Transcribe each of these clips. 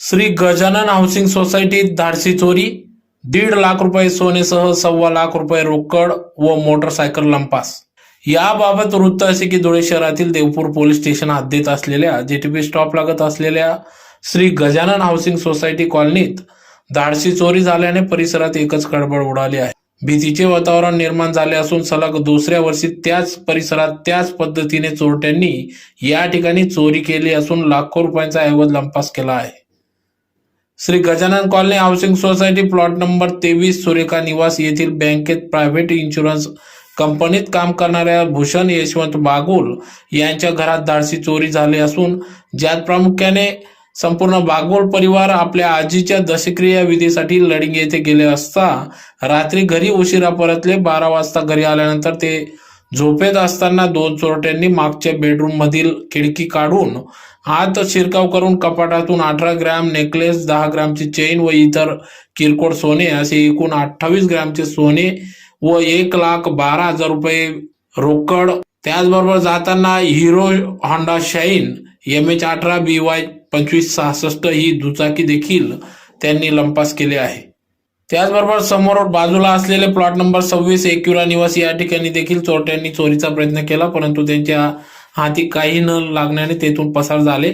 Shri Gajanan housing सोसायटीत धाडसी चोरी दीड लाख रुपये सोनेसह सव्वा लाख रुपये रोकड व मोटरसायकल लंपास. याबाबत वृत्त असे की धुळे शहरातील देवपूर पोलीस स्टेशन हद्दीत असलेल्या जेटीपी स्टॉप लागत असलेल्या श्री गजानन हाऊसिंग सोसायटी कॉलनीत धाडसी चोरी झाल्याने परिसरात एकच खळबळ उडाली आहे. भीतीचे वातावरण निर्माण झाले असून सलग दुसऱ्या वर्षी त्याच परिसरात त्याच पद्धतीने चोरट्यांनी या ठिकाणी चोरी केली असून लाखो रुपयांचा ऐवज लंपास केला आहे. Shri Gajanan colony housing society plot number तेवीस सुरेखा निवास येथील बँकेत प्रायव्हेट इन्शुरन्स कंपनीत काम करणाऱ्या भूषण यशवंत बागुल यांच्या घरात धाडसी चोरी झाली असून ज्यात प्रामुख्याने संपूर्ण बागोल परिवार आपल्या आजीच्या दशक्रिया विधीसाठी लडिंग येथे गेले असता रात्री घरी उशिरा परतले बारा वाजता घरी आल्यानंतर ते झोपेत असताना दोन चोरट्यांनी मागच्या बेडरूम मधील खिडकी काढून आत शिरकाव करून कपाटातून अठरा ग्रॅम नेकलेस दहा ग्रॅमची चेन व इतर किरकोळ सोने असे एकूण अठ्ठावीस ग्रॅमचे सोने व एक लाख बारा हजार रुपये रोकड. त्याचबरोबर जाताना Hero Honda Shine M H अठरा बी वाय पंचवीस सहासष्ट ही दुचाकी देखील त्यांनी लंपास केले आहे. त्याचबरोबर समोर बाजूला असलेले प्लॉट नंबर सव्वीस एकविरा निवासी या ठिकाणी देखील चोरट्यांनी चोरीचा प्रयत्न केला परंतु त्यांच्या हाती काही न लागण्याने तेथून पसार झाले.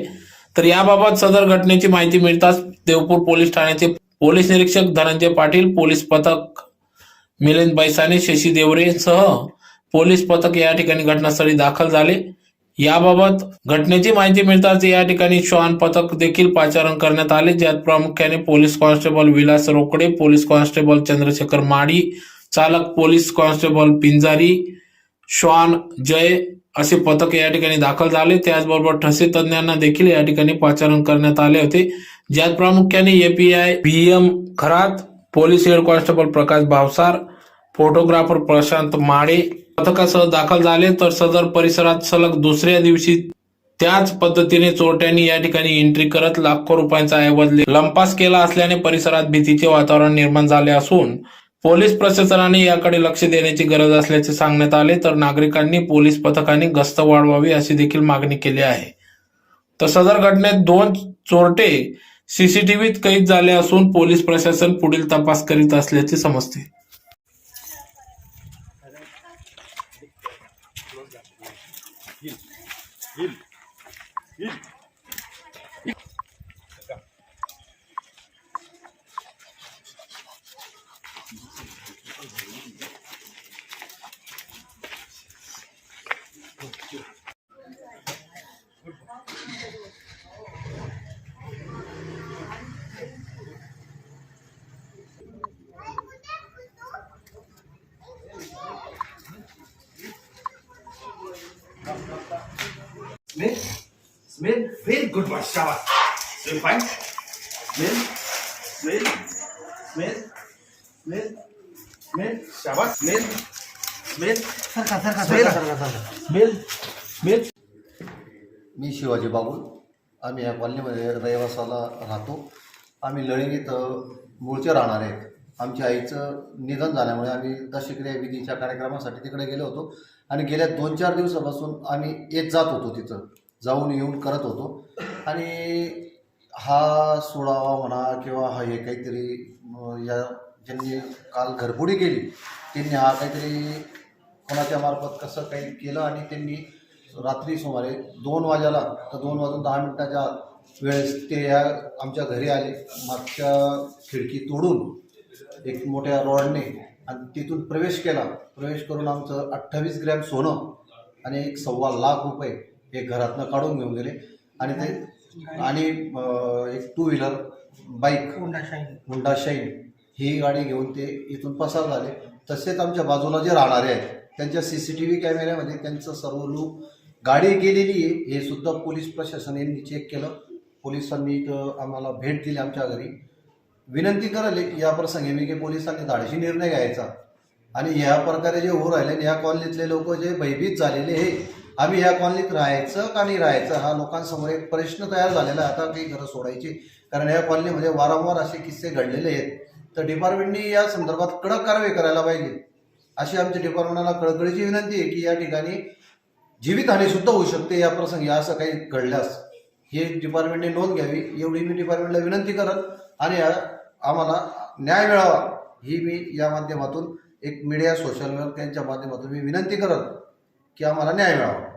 तर याबाबत सदर घटनेची माहिती मिळताच देवपूर पोलीस ठाण्याचे पोलीस निरीक्षक धनंजय पाटील पोलीस पथक मिलिंद बैसाने शशी देवरे सह पोलीस पथक या ठिकाणी घटनास्थळी दाखल झाले. याबाबत घटनेची माहिती मिळताच या ठिकाणी श्वान पथक देखील पाचारण करण्यात आले. ज्यात प्रामुख्याने police constable Vilas Rokade police constable Chandrashekhar Madi चालक पोलीस कॉन्स्टेबल पिंजारी श्वान जय असे पथक या ठिकाणी दाखल झाले. त्याचबरोबर ठसे तज्ञांना देखील या ठिकाणी पाचारण करण्यात आले होते. ज्यात प्रामुख्याने API BM Kharat police head constable Prakash Bhavsar photographer Prashant Made पथकासह दाखल झाले तर सदर परिसरात सलग दुसऱ्या दिवशी त्याच पद्धतीने चोरट्यांनी या ठिकाणी एंट्री करत लाखो रुपयांचा ऐवज लंपास केला असल्याने परिसरात भीतीचे वातावरण निर्माण झाले असून पोलीस प्रशासनाने याकडे लक्ष देण्याची गरज असल्याचे सांगण्यात आले तर नागरिकांनी पोलीस पथकाने गस्त वाढवावी अशी देखील मागणी केली आहे. तर सदर घटनेत दोन चोरटे सीसीटीव्हीत कैद झाले असून पोलीस प्रशासन पुढील तपास करीत असल्याचे समजते. 일, 일, 일. 일. 잠깐. Good boy, Shabash. Very fine. Smith, Smith, Smith, Smith, Smith, Shabash, Smith, Smith, सरका सरका Smith, सरका. मी शिवाजी बाबूल आम्ही या कॉलनीमध्ये रहिवासाला राहतो. आम्ही लळिंग इथं मूळचे राहणार आहेत. आमच्या आईचं निधन झाल्यामुळे आम्ही दशक्रिया विधीच्या कार्यक्रमासाठी तिकडे गेलो होतो. आणि गेल्या दोन चार दिवसापासून आम्ही येत जात होतो तिथं. जाऊन येऊन करत होतो. आणि हा सोडावा म्हणा किंवा हा हे काहीतरी या ज्यांनी काल घरबुडी केली त्यांनी हा काहीतरी कोणाच्या मार्फत कसं काही केलं आणि त्यांनी रात्री सुमारे दोन वाजाला तर दोन वाजून दहा मिनिटाच्या वेळेस ते या आमच्या घरी आले. मागच्या खिडकी तोडून एक मोठ्या रॉडने आणि तिथून प्रवेश केला. प्रवेश करून आमचं अठ्ठावीस ग्रॅम सोनं आणि एक सव्वा लाख रुपये हे घरातनं काढून घेऊन गेले. आणि ते आणि एक two wheeler bike Honda Shine ही गाडी घेऊन ते इथून पसार झाले. तसेच आमच्या बाजूला जे राहणारे आहेत त्यांच्या सी सी टी व्ही कॅमेऱ्यामध्ये त्यांचं सर्व लूक गाडी गेलेली आहे हे सुद्धा पोलीस प्रशासन यांनी चेक केलं. पोलिसांनी इथं आम्हाला भेट दिली आमच्या घरी. विनंती करायला की या प्रसंगी मी की पोलिसांनी धाडशी निर्णय घ्यायचा. आणि ह्या प्रकारे जे हो राहिले आणि ह्या कॉलनीतले लोक जे भयभीत झालेले हे आम्ही ह्या कॉलनीत राहायचं का नाही राहायचं हा लोकांसमोर एक प्रश्न तयार झालेला आहे. आता काही घरं सोडायची कारण ह्या कॉलनीमध्ये वारंवार असे किस्से घडलेले आहेत. तर डिपार्टमेंटनी या संदर्भात कडक कारवाई करायला पाहिजे. अशी आमच्या डिपार्टमेंटला कळकळीची विनंती आहे की या ठिकाणी जीवितहानी सुद्धा होऊ शकते या प्रसंगी असं काही घडल्यास. हे डिपार्टमेंटने नोंद घ्यावी एवढी मी डिपार्टमेंटला विनंती करत आणि आम्हाला न्याय मिळावा ही मी या माध्यमातून एक मीडिया सोशल वर्क यांच्या माध्यमातून मी विनंती करत की आम्हाला न्याय मिळावा.